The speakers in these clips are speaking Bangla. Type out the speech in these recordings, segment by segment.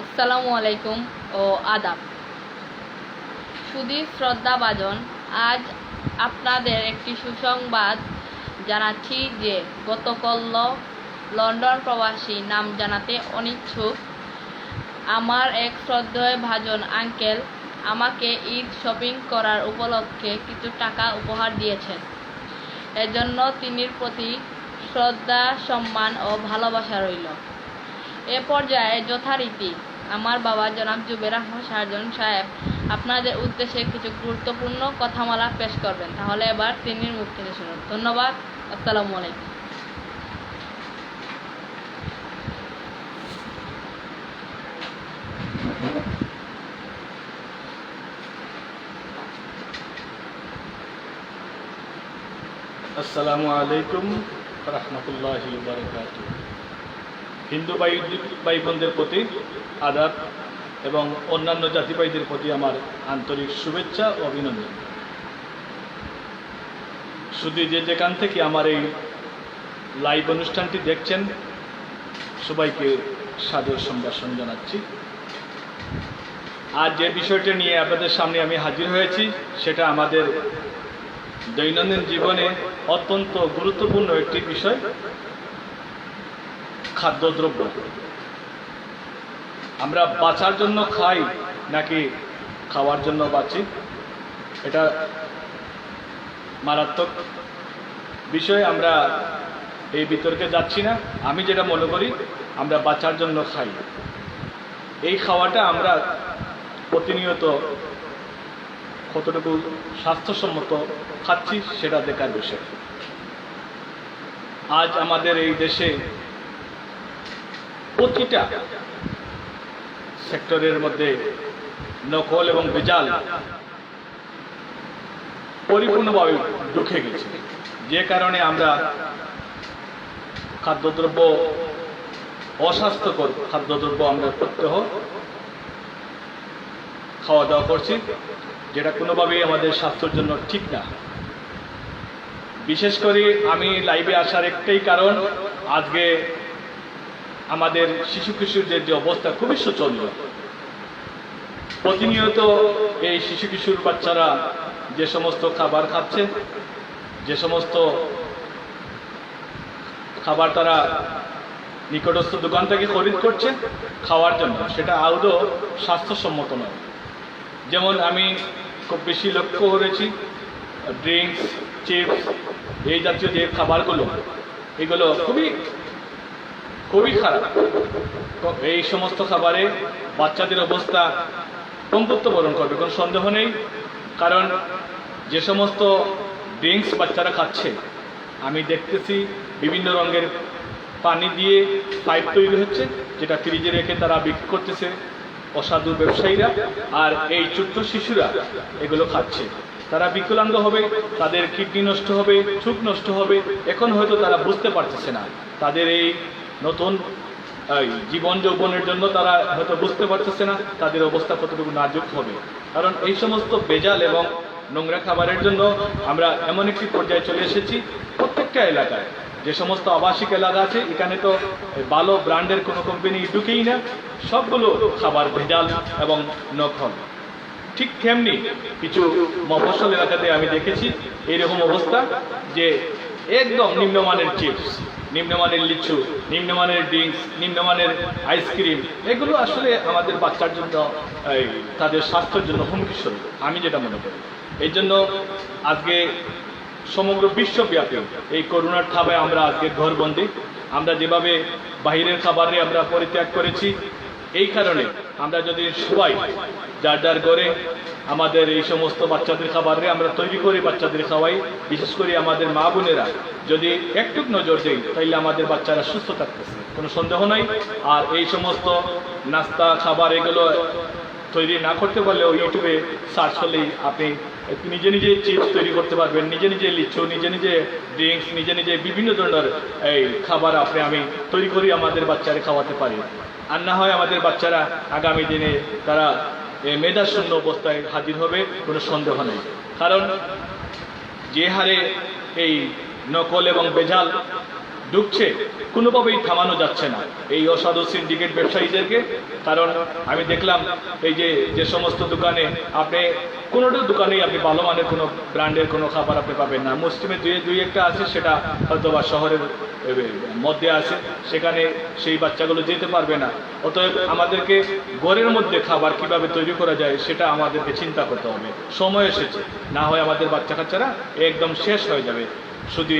আসসালামু আলাইকুম ও আদাব। সুদী শ্রদ্ধাভাজন আজ আপনাদের একটি সুসংবাদ জানাচ্ছি যে গতকাল লন্ডন প্রবাসী নাম জানাতে অনিচ্ছুক। আমার এক শ্রদ্ধেয় ভাজন আঙ্কেল আমাকে ঈদ শপিং করার উপলক্ষে কিছু টাকা উপহার দিয়েছেন। এজন্য তিনির প্রতি শ্রদ্ধা সম্মান ও ভালোবাসা রইল। এ পর্যায়ে যথারীতি আমার বাবা জনাব জুবের আহমদ সার্জন সাহেব আপনাদের উদ্দেশ্যে কিছু গুরুত্বপূর্ণ কথামালা পেশ করবেন। তাহলে এবার তিনির মুখ থেকে শুনুন। ধন্যবাদ। আসসালামু আলাইকুম। আসসালামু আলাইকুম। রহমতুল্লাহ বারকাত হিন্দু ভাই ভাই বোনদের প্রতি আদাব এবং অন্যান্য জাতি ভাইদের প্রতি আমার আন্তরিক শুভেচ্ছা ও অভিনন্দন। শুধু যে যেখান থেকে আমার এই লাইভ অনুষ্ঠানটি দেখছেন, সবাইকে সাদর সম্ভাষণ জানাচ্ছি। আর যে বিষয়টি নিয়ে আপনাদের সামনে আমি হাজির হয়েছি, সেটা আমাদের দৈনন্দিন জীবনে অত্যন্ত গুরুত্বপূর্ণ একটি বিষয়। খাদ্যদ্রব্য। আমরা বাঁচার জন্য খাই নাকি খাওয়ার জন্য বাঁচি? এটা মারাত্মক বিষয়ে, আমরা এই বিতর্কে যাচ্ছি না। আমি যেটা মনে করি, আমরা বাঁচার জন্য খাই। এই খাওয়াটা আমরা প্রতিনিয়ত কতটুকু স্বাস্থ্যসম্মত খাচ্ছি, সেটা দেখার বিষয়। আজ আমাদের এই দেশে প্রতিটা সেক্টরের মধ্যে নকল এবং বেজাল পরিপূর্ণভাবে ঢুকে গেছে। যে কারণে আমরা খাদ্যদ্রব্য অস্বাস্থ্যকর খাদ্যদ্রব্য আমরা প্রত্যহ খাওয়া দাওয়া করছি, যেটা কোনোভাবেই আমাদের স্বাস্থ্যের জন্য ঠিক না। বিশেষ করে আমি লাইভে আসার একটাই কারণ, আজকে আমাদের শিশু কিশোরদের যে অবস্থা খুবই শোচনীয় প্রতিনিয়ত এই শিশু কিশোর বাচ্চারা যে সমস্ত খাবার খাচ্ছে, যে সমস্ত খাবার তারা নিকটস্থ দোকান থেকে খরিদ করছে খাওয়ার জন্য, সেটা আদৌ স্বাস্থ্যসম্মত নয়। যেমন আমি খুব বেশি লক্ষ্য করেছি, ড্রিঙ্কস, চিপস, এই জাতীয় যে খাবারগুলো, এগুলো খুবই খুবই খারাপ। এই সমস্ত খাবারে বাচ্চাদের অবস্থা কমপত্য বরণ করবে, কোনো সন্দেহ নেই। কারণ যে সমস্ত ড্রিঙ্কস বাচ্চারা খাচ্ছে, আমি দেখতেছি বিভিন্ন রঙের পানি দিয়ে পাইপ তৈরি হচ্ছে, যেটা ফ্রিজে রেখে তারা বিক্রি করতেছে অসাধু ব্যবসায়ীরা আর এই ছোট্ট শিশুরা এগুলো খাচ্ছে। তারা বিকলাঙ্গ হবে, তাদের কিডনি নষ্ট হবে চোখ নষ্ট হবে, এখন হয়তো তারা বুঝতে পারতেছে না। তাদের এই নতুন জীবন যৌবনের জন্য তারা হয়তো বুঝতে পারতেছে না তাদের অবস্থা কতটুকু নাজুক হবে। কারণ এই সমস্ত বেজাল এবং নোংরা খাবারের জন্য আমরা এমন একটি পর্যায়ে চলে এসেছি, প্রত্যেকটা এলাকায়। যে সমস্ত আবাসিক এলাকা আছে, এখানে তো ভালো ব্র্যান্ডের কোনো কোম্পানি ঢুকেই না, সবগুলো খাবার ভেজাল এবং নকল। ঠিক তেমনি কিছু মফসল এলাকাতে আমি দেখেছি এইরকম অবস্থা যে একদম নিম্নমানের চিপস নিম্নমানের লিচু, নিম্নমানের ড্রিঙ্কস, নিম্নমানের আইসক্রিম এগুলো আসলে আমাদের বাচ্চার জন্য তাদের স্বাস্থ্যের জন্য হুমকি স্বরূপ আমি যেটা মনে করি। এই জন্য আজকে সমগ্র বিশ্বব্যাপী এই করোনার থাবায় আমরা আজকে ঘরবন্দি। আমরা যেভাবে বাহিরের খাবারে আমরা পরিত্যাগ করেছি, এই কারণে আমরা যদি সবাই যার যার করে আমাদের এই সমস্ত বাচ্চাদের খাবারে আমরা তৈরি করি বাচ্চাদের খাওয়াই, বিশেষ করে আমাদের মা বোনেরা, যদি একটু নজর দেই, তাইলে আমাদের বাচ্চারা সুস্থ থাকতেছে। কোনো সন্দেহ নাই। আর এই সমস্ত নাস্তা, খাবার এগুলো তৈরি না করতে পারলেও ইউটিউবে সার্চ করলেই আপনি নিজে নিজে চিপস তৈরি করতে পারবেন নিজে নিজে লিচু নিজে নিজে ড্রিঙ্কস নিজে নিজে বিভিন্ন ধরনের এই খাবার আপনি আমি তৈরি করি আমাদের বাচ্চারা খাওয়াতে পারি। আর না হয় আমাদের বাচ্চারা আগামী দিনে তারা এ, মেধাশূন্য অবস্থায় হাজির হবে কোনো সন্দেহ নেই। কারণ যে হারে এই নকল এবং বেজাল ঢুকছে, কোনোভাবেই থামানো যাচ্ছে না। এই অসাধু সিন্ডিকেট ব্যবসায়ীদেরকে, কারণ আমি দেখলাম এই যে যে সমস্ত দোকানে আপনি, কোনোটা দোকানেই আপনি ভালো মানের কোনো ব্র্যান্ডের কোনো খাবার আপনি পাবেন না। মুসলিমের দুই দুই একটা আছে, সেটা হয়তো বা শহরের মধ্যে আছে, সেখানে সেই বাচ্চাগুলো যেতে পারবে না। অতএব আমাদেরকে ঘরের মধ্যে খাবার কীভাবে তৈরি করা যায়, সেটা আমাদেরকে চিন্তা করতে হবে। সময় এসেছে, না হয় আমাদের বাচ্চা কাচ্চারা একদম শেষ হয়ে যাবে। শুধু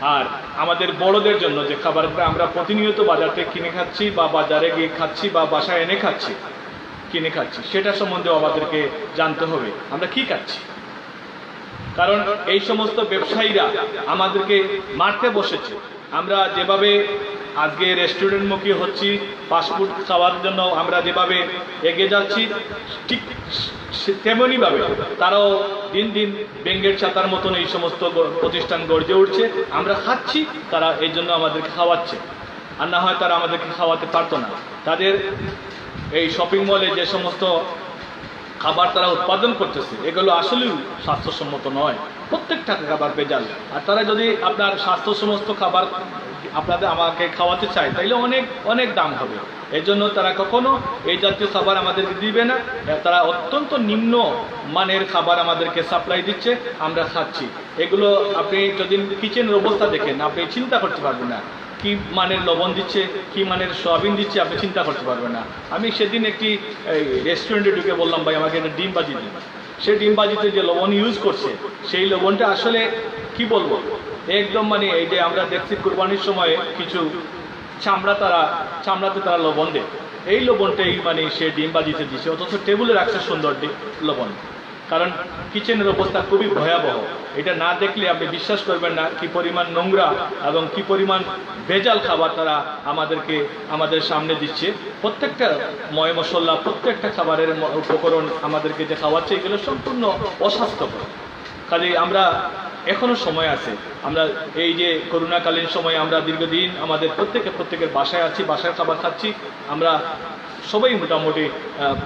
আর আমাদের বড়দের জন্য যে খাবারটা আমরা প্রতিনিয়ত বাজার থেকে কিনে খাচ্ছি বা বাজারে গিয়ে খাচ্ছি বা বাসায় এনে খাচ্ছি, কিনে খাচ্ছি, সেটা সম্বন্ধে আমাদেরকে জানতে হবে, আমরা কি খাচ্ছি? কারণ এই সমস্ত ব্যবসায়ীরা আমাদেরকে মারতে বসেছে। আমরা যেভাবে আজকে রেস্টুরেন্টমুখী হচ্ছি ফাস্টফুড খাওয়ার জন্য আমরা যেভাবে এগিয়ে যাচ্ছি, ঠিক তেমনইভাবে তারাও দিন দিন বেঙ্গের ছাতার মতন এই সমস্ত প্রতিষ্ঠান গড়ে উঠছে, আমরা খাচ্ছি, তারা এই জন্য আমাদেরকে খাওয়াচ্ছে। আর না হয় তারা আমাদেরকে খাওয়াতে পারতো না। তাদের এই শপিং মলে যে সমস্ত খাবার তারা উৎপাদন করতেছে, এগুলো আসলেই স্বাস্থ্যসম্মত নয়। প্রত্যেকটা খাবার বেজাল আর তারা যদি আপনার স্বাস্থ্য সমস্ত খাবার আপনাদের আমাকে খাওয়াতে চায়, তাইলে অনেক অনেক দাম হবে। এই জন্য তারা কখনো এই জাতীয় খাবার আমাদেরকে দিবে না। তারা অত্যন্ত নিম্ন মানের খাবার আমাদেরকে সাপ্লাই দিচ্ছে, আমরা খাচ্ছি। এগুলো আপনি যদি কিচেনের অবস্থা দেখেন, আপনি চিন্তা করতে পারবেন না। কি মানের লবণ দিচ্ছে, কি মানের সয়াবিন দিচ্ছে, আপনি চিন্তা করতে পারবেন না। আমি সেদিন একটি রেস্টুরেন্টে ঢুকে বললাম, ভাই, আমাকে একটা ডিম বাজি দিন। সে ডিম বাজিতে যে লবণ ইউজ করছে, সেই লবণটা আসলে কি বলব? একদম মানে এই যে আমরা দেখছি কুরবানির সময় কিছু চামড়া তারা, চামড়াতে তারা লবণ দেয়। এই লবণটাই মানে সে ডিম বাজিতে দিচ্ছে অথচ টেবিলে রাখছে সুন্দর লবণ। কারণ কিচেনের অবস্থা খুবই ভয়াবহ। এটা না দেখলে আপনি বিশ্বাস করবেন না কি পরিমাণ নোংরা এবং কি পরিমাণ ভেজাল খাবার তারা আমাদেরকে, আমাদের সামনে দিচ্ছে। প্রত্যেকটা ময় মশলা, প্রত্যেকটা খাবারের উপকরণ আমাদেরকে যে খাওয়াচ্ছে, এগুলো সম্পূর্ণ অস্বাস্থ্যকর। কাজে আমরা এখনও সময় আছে। আমরা এই যে করোনাকালীন সময়ে আমরা দীর্ঘদিন আমাদের প্রত্যেকে প্রত্যেকের বাসায় আছি বাসায় খাবার খাচ্ছি। আমরা সবাই মোটামুটি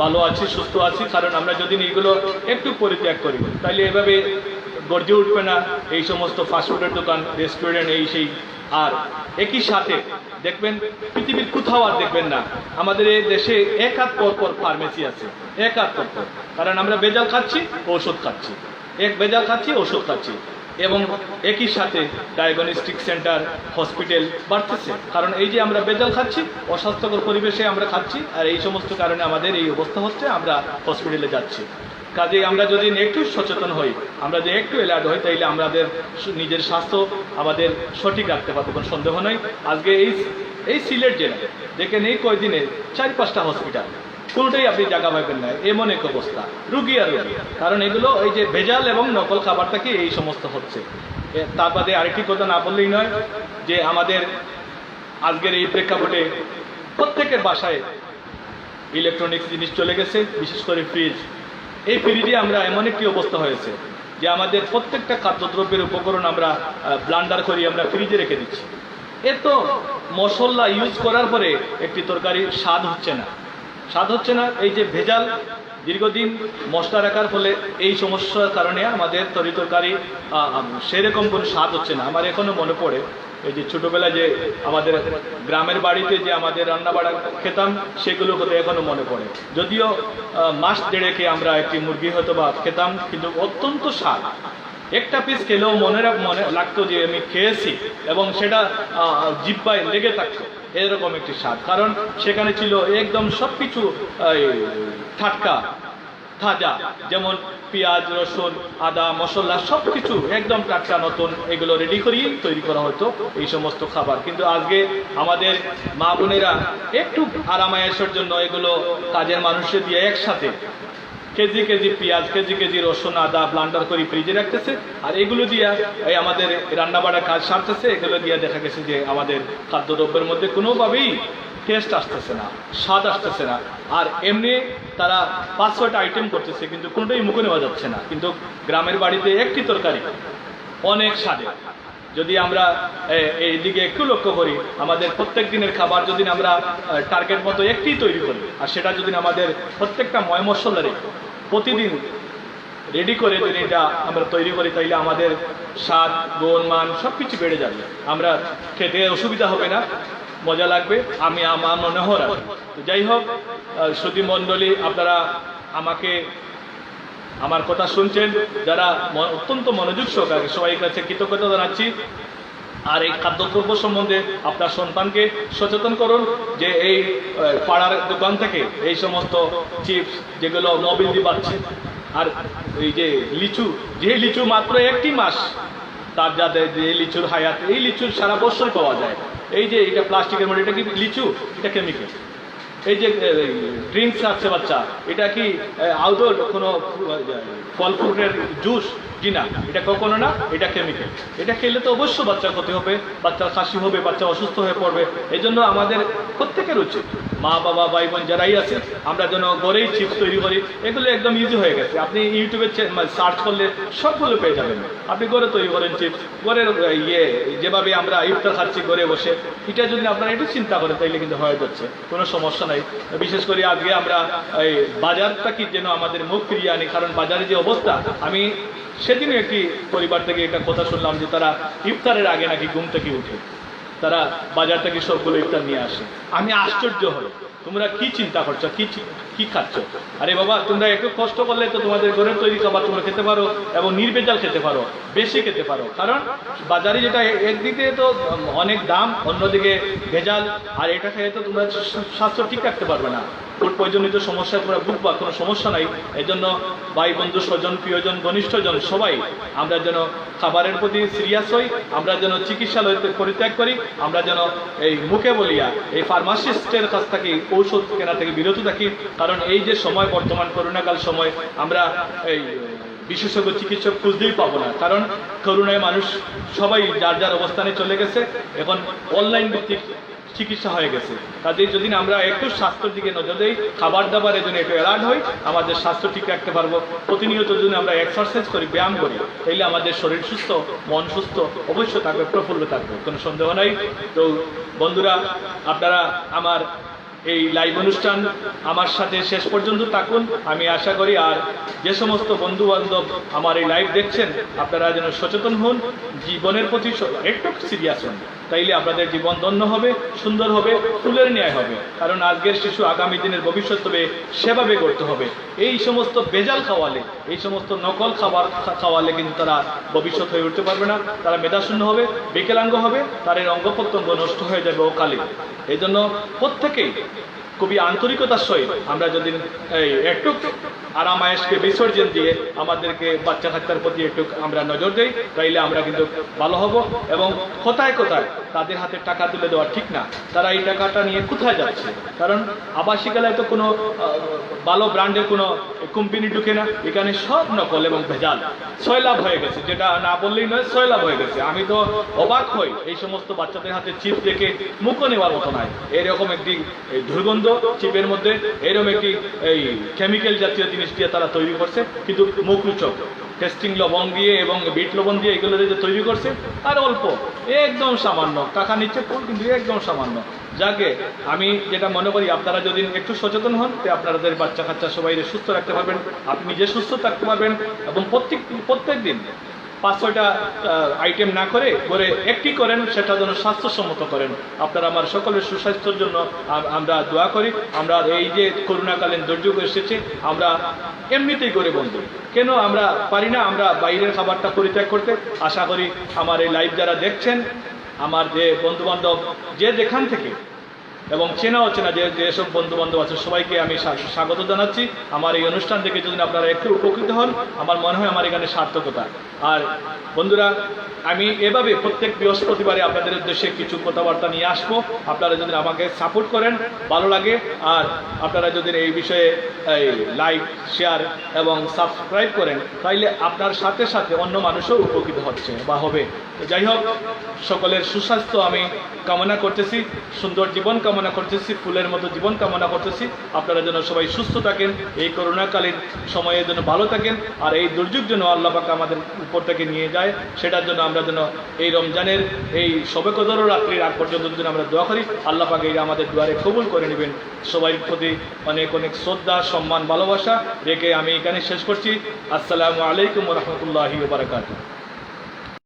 ভালো আছি, সুস্থ আছি। কারণ আমরা যদি এগুলো একটু পরিত্যাগ করি তাহলে এভাবে গর্জে উঠবে না এই সমস্ত ফাস্টফুডের দোকান রেস্টুরেন্ট এই সেই। আর একই সাথে দেখবেন, পৃথিবীর কোথাও আর দেখবেন না, আমাদের এই দেশে এক হাত পর পর ফার্মেসি আছে এক হাত পর পর। কারণ আমরা বেজাল খাচ্ছি ওষুধ খাচ্ছি। এক বেজাল খাচ্ছি ওষুধ খাচ্ছি। এবং একই সাথে ডায়াগনস্টিক সেন্টার হসপিটাল বাড়তেছে। কারণ এই যে আমরা বেজাল খাচ্ছি, অস্বাস্থ্যকর পরিবেশে আমরা খাচ্ছি, আর এই সমস্ত কারণে আমাদের এই অবস্থা হচ্ছে, আমরা হসপিটালে যাচ্ছি। কাজে আমরা যদি একটু সচেতন হই, আমরা যদি একটু অ্যালার্ট হই, তাইলে আমাদের নিজের স্বাস্থ্য আমাদের সঠিক রাখতে পারব, কোনো সন্দেহ নয় আজকে এই এই সিলেট জেলা দেখেন এই কয়দিনে চার পাঁচটা হসপিটাল কোনোটাই আপনি জায়গা পাবেন না, এমন এক অবস্থা। রুগী আর রুগী। কারণ এগুলো এই যে ভেজাল এবং নকল খাবার থেকে এই সমস্ত হচ্ছে। তার বাদে আরেকটি কথা না বললেই নয় যে আমাদের আজকের এই প্রেক্ষাপটে প্রত্যেকের বাসায় ইলেকট্রনিক্স জিনিস চলে গেছে, বিশেষ করে ফ্রিজ। এই ফ্রিজে আমরা এমন একটি অবস্থা হয়েছে যে আমাদের প্রত্যেকটা খাদ্যদ্রব্যের উপকরণ আমরা ব্লান্ডার করি, আমরা ফ্রিজে রেখে দিচ্ছি। এত মশলা ইউজ করার পরে একটি তরকারির স্বাদ হচ্ছে না। স্বাদ হচ্ছে না, এই যে ভেজাল দীর্ঘদিন মশলা রাখার ফলে এই সমস্যার কারণে আমাদের তরি তরকারি সেরকম কোনো স্বাদ হচ্ছে না। আমার এখনও মনে পড়ে, এই যে ছোটবেলায় যে আমাদের গ্রামের বাড়িতে যে আমাদের রান্না বাড়া খেতাম, সেগুলো হতে এখনও মনে পড়ে। যদিও মাস দেড়েকে আমরা একটি মুরগি হয়তো বা খেতাম, কিন্তু অত্যন্ত স্বাদ। একটা পিস খেলেও মনে মনে লাগতো যে আমি খেয়েছি এবং সেটা জিব্বায় লেগে থাকতো। এরকম একটি স্বাদ। কারণ সেখানে ছিল একদম সব কিছু ঠাটকা তাজা যেমন পেঁয়াজ, রসুন, আদা, মশলা সব কিছু একদম টাটকা নতুন এগুলো রেডি করিয়ে তৈরি করা হতো এই সমস্ত খাবার। কিন্তু আজকে আমাদের মা বোনেরা একটু আরামায়াসের জন্য এগুলো কাজের মানুষের দিয়ে একসাথে কেজি কেজি পেঁয়াজ, কেজি কেজি রসুন, আদা ব্লান্ডার করে ফ্রিজে রাখতেছে। আর এগুলো দিয়ে এই আমাদের রান্না বাড়ার কাজ সারতেছে। এগুলো দিয়ে দেখা গেছে যে আমাদের খাদ্যদ্রব্যের মধ্যে কোনোভাবেই টেস্ট আসতেছে না, স্বাদ আসতেছে না। আর এমনি তারা পাঁচ ছয়টা আইটেম করতেছে, কিন্তু কোনোটাই মুখে নেওয়া যাচ্ছে না। কিন্তু গ্রামের বাড়িতে একটি তরকারি অনেক স্বাদে যদি আমরা এই দিকে একটু লক্ষ্য করি আমাদের প্রত্যেক দিনের খাবার যদি আমরা টার্গেট মতো একটি তৈরি করি আর সেটা যদি আমাদের প্রত্যেকটা ময় মশলারে প্রতিদিন রেডি করে যদি এটা আমরা তৈরি করি তাইলে আমাদের স্বাদ গুণ মান সব কিছু বেড়ে যাবে। আমরা খেতে অসুবিধা হবে না মজা লাগবে আমি আমার মনে তো যাই হোক আহ, শ্রুতি মণ্ডলী আপনারা আমাকে আমার কথা শুনছেন যারা অত্যন্ত মনোযোগ সহকারে সবাই কাছে কৃতজ্ঞতা জানাচ্ছি। আর এই খাদ্যদ্রব্য সম্বন্ধে আপনার সন্তানকে সচেতন করুন যে এই পাড়ার দোকান থেকে এই সমস্ত চিপস যেগুলো দিয়ে পাচ্ছে, আর এই যে লিচু যে লিচু মাত্র একটি মাস, তার যাদের যে লিচুর হায়াত, এই লিচুর সারা বছর পাওয়া যায়। এই যে এটা প্লাস্টিকের মধ্যে, এটা কি লিচু? এটা কেমিক্যাল এই যে ড্রিঙ্কস আছে বাচ্চা এটা কি আউটডোর কোনো ফল ফ্রুটের জুস কি না এটা কখনো না, এটা কেমিক্যাল এটা খেলে তো অবশ্য বাচ্চার ক্ষতি হবে বাচ্চা কাশি হবে, বাচ্চা অসুস্থ হয়ে পড়বে। এই জন্য আমাদের প্রত্যেকের উচিত, মা, বাবা ভাই বোন যারাই আছে, আমরা যেন ঘরেই চিপস তৈরি করি। এগুলো একদম ইজি হয়ে গেছে। আপনি ইউটিউবে সার্চ করলে সবগুলো পেয়ে যাবেন। আপনি ঘরে তৈরি করেন চিপস ঘরের ইয়ে যেভাবে আমরা ইফতার খাচ্ছি ঘরে বসে, এটা যদি আপনারা একটু চিন্তা করেন, তাইলে কিন্তু হয়ে যাচ্ছে। কোনো সমস্যা নাই। বিশেষ করে আজকে আমরা, এই বাজারটা কি যেন আমাদের মুখ ফিরিয়ে আনি, কারণ বাজারে যে অবস্থা, আমি সেদিনও একটি পরিবার থেকে একটা কথা শুনলাম যে তারা ইফতারের আগে নাকি ঘুম থেকে উঠে। তারা বাজার থেকে সবগুলো ইফতার নিয়ে আসে। আমি আশ্চর্য হই। তোমরা কি চিন্তা করছ? কি কি খাচ্ছ? আরে বাবা, তোমরা একটু কষ্ট করলে তো তোমাদের ঘরের তৈরি খাবার তোমরা খেতে পারো এবং নির্ভেজাল খেতে পারো, বেশি খেতে পারো। কারণ বাজারে যেটা একদিকে তো অনেক দাম, অন্যদিকে ভেজাল, আর এটা খেয়ে তো তোমরা স্বাস্থ্য ঠিক রাখতে পারবে না। ফুড পয়জনিত সমস্যায় তোমরা ভুগবা কোনো সমস্যা নাই এই জন্য ভাই, বন্ধু, স্বজন, প্রিয়জন, ঘনিষ্ঠজন, সবাই আমরা যেন খাবারের প্রতি সিরিয়াস হই, আমরা যেন চিকিৎসালয় পরিত্যাগ করি, আমরা যেন এই মুখে বলিয়া, এই ফার্মাসিস্টের কাছ থেকে ঔষধ কেনা থেকে বিরত থাকি, কারণ এই যে সময়, বর্তমান করোনাকাল সময়, আমরা এই বিশেষজ্ঞ, চিকিৎসক খুঁজতেই পাবো না। কারণ করোনায় মানুষ সবাই যার যার অবস্থানে চলে গেছে, এখন অনলাইন ভিত্তিক চিকিৎসা হয়ে গেছে। কাজেই যদি আমরা একটু স্বাস্থ্যের দিকে নজর দিই, খাবার দাবারের জন্য একটু অ্যালার্ট হই, আমাদের স্বাস্থ্য ঠিক রাখতে পারব। প্রতিনিয়ত যদি আমরা এক্সারসাইজ করি, ব্যায়াম করি তাহলে আমাদের শরীর সুস্থ, মন সুস্থ, অবশ্যই থাকবে, প্রফুল্ল থাকবে, কোনো সন্দেহ নাই। তো বন্ধুরা, আপনারা আমার এই লাইভ অনুষ্ঠান আমার সাথে শেষ পর্যন্ত থাকুন। আমি আশা করি আর যে সমস্ত বন্ধু বান্ধব আমার এই লাইভ দেখছেন, আপনারা যেন সচেতন হন, জীবনের প্রতি একটু সিরিয়াস হন। তাইলে আপনাদের জীবন ধন্য হবে, সুন্দর হবে, ফুলের ন্যায় হবে। কারণ আজকের শিশু আগামী দিনের ভবিষ্যৎ হবে সেভাবে করতে হবে। এই সমস্ত বেজাল খাওয়ালে, এই সমস্ত নকল খাবার খাওয়ালে কিন্তু তারা ভবিষ্যৎ হয়ে উঠতে পারবে না। তারা মেধাশূন্য হবে, বিকলাঙ্গ হবে, তাদের অঙ্গ প্রত্যঙ্গ নষ্ট হয়ে যাবে অকালে। এই জন্য প্রত্যেকেই খুবই আন্তরিকতার সহিত আমরা যদি এই একটু আরামায়েশকে বিসর্জন দিয়ে আমাদেরকে বাচ্চা কাচ্চার প্রতি একটু আমরা নজর দিই, তাইলে আমরা কিন্তু ভালো হব এবং কোথায় কোথায় তাদের হাতে টাকা তুলে দেওয়া ঠিক না। তারা এই টাকাটা নিয়ে কোথায় যাচ্ছে? কারণ আবাসিকালায় তো কোনো ভালো ব্র্যান্ডের কোনো কোম্পানি ঢুকে না। এখানে সব নকল এবং ভেজাল। সয়লাভ হয়ে গেছে। যেটা না বললেই নয় সয়লাভ হয়ে গেছে। আমি তো অবাক হই এই সমস্ত বাচ্চাদের হাতে চিপ দেখে মুখও নেওয়ার মতো নয় এরকম একটি দুর্গন্ধ চিপের মধ্যে, এরকম একটি, এই কেমিক্যাল জাতীয় জিনিস দিয়ে তারা তৈরি করছে। কিন্তু মুখ টেস্টিং লবণ দিয়ে এবং বিট লবণ দিয়ে এগুলো দিয়ে তৈরি করছে, আর অল্প, একদম সামান্য টাকা নিচ্ছে ফুল, কিন্তু একদম সামান্য। যাকে আমি যেটা মনে করি, আপনারা যদি একটু সচেতন হন, তো আপনাদের বাচ্চা কাচ্চা সবাই সুস্থ রাখতে পারবেন, আপনি নিজে সুস্থ থাকতে পারবেন, এবং প্রত্যেক প্রত্যেক দিন পাঁচ ছয়টা আইটেম না করে করে একটি করেন, সেটা যেন স্বাস্থ্যসম্মত করেন। আপনারা আমার সকলের সুস্বাস্থ্যের জন্য আমরা দোয়া করি। আমরা এই যে করোনাকালীন দুর্যোগ এসেছে, আমরা এমনিতেই করে বন্ধু। কেন আমরা পারি না আমরা বাইরের খাবারটা পরিত্যাগ করতে? আশা করি আমার এই লাইভ যারা দেখছেন, আমার যে বন্ধু বান্ধব যে যেখান থেকে এবং চেনা অচেনা যে যেসব বন্ধু বান্ধব আছে, সবাইকে আমি স্বাগত জানাচ্ছি। আমার এই অনুষ্ঠান থেকে যদি আপনারা একটু উপকৃত হন, আমার মনে হয় আমার এখানে সার্থকতা। আর বন্ধুরা, আমি এভাবে প্রত্যেক বৃহস্পতিবারে আপনাদের উদ্দেশ্যে কিছু কথাবার্তা নিয়ে আসব। আপনারা যদি আমাকে সাপোর্ট করেন, ভালো লাগে। আর আপনারা যদি এই বিষয়ে এই লাইক শেয়ার এবং সাবস্ক্রাইব করেন, তাইলে আপনার সাথে সাথে অন্য মানুষও উপকৃত হচ্ছে বা হবে। যাই হোক, সকলের সুস্বাস্থ্য আমি কামনা করতেছি। সুন্দর জীবন কামনা কামনা করতেছি, ফুলের মতো জীবন কামনা করতেছি। আপনারা যেন সবাই সুস্থ থাকেন, এই করোনাকালীন সময়ে যেন ভালো থাকেন, আর এই দুর্যোগ যেন আল্লাহ পাক আমাদের উপর থেকে নিয়ে যায়, সেটার জন্য আমরা যেন এই রমজানের এই সবে কদর রাত্রির আগ পর্যন্ত যেন আমরা দোয়া করি, আল্লাহ পাক এই আমাদের দুয়ারে কবুল করে নেবেন। সবাই প্রতি অনেক অনেক শ্রদ্ধা, সম্মান, ভালোবাসা রেখে আমি এখানে শেষ করছি। আসসালামু আলাইকুম রহমতুল্লাহি বারাকাতুহ।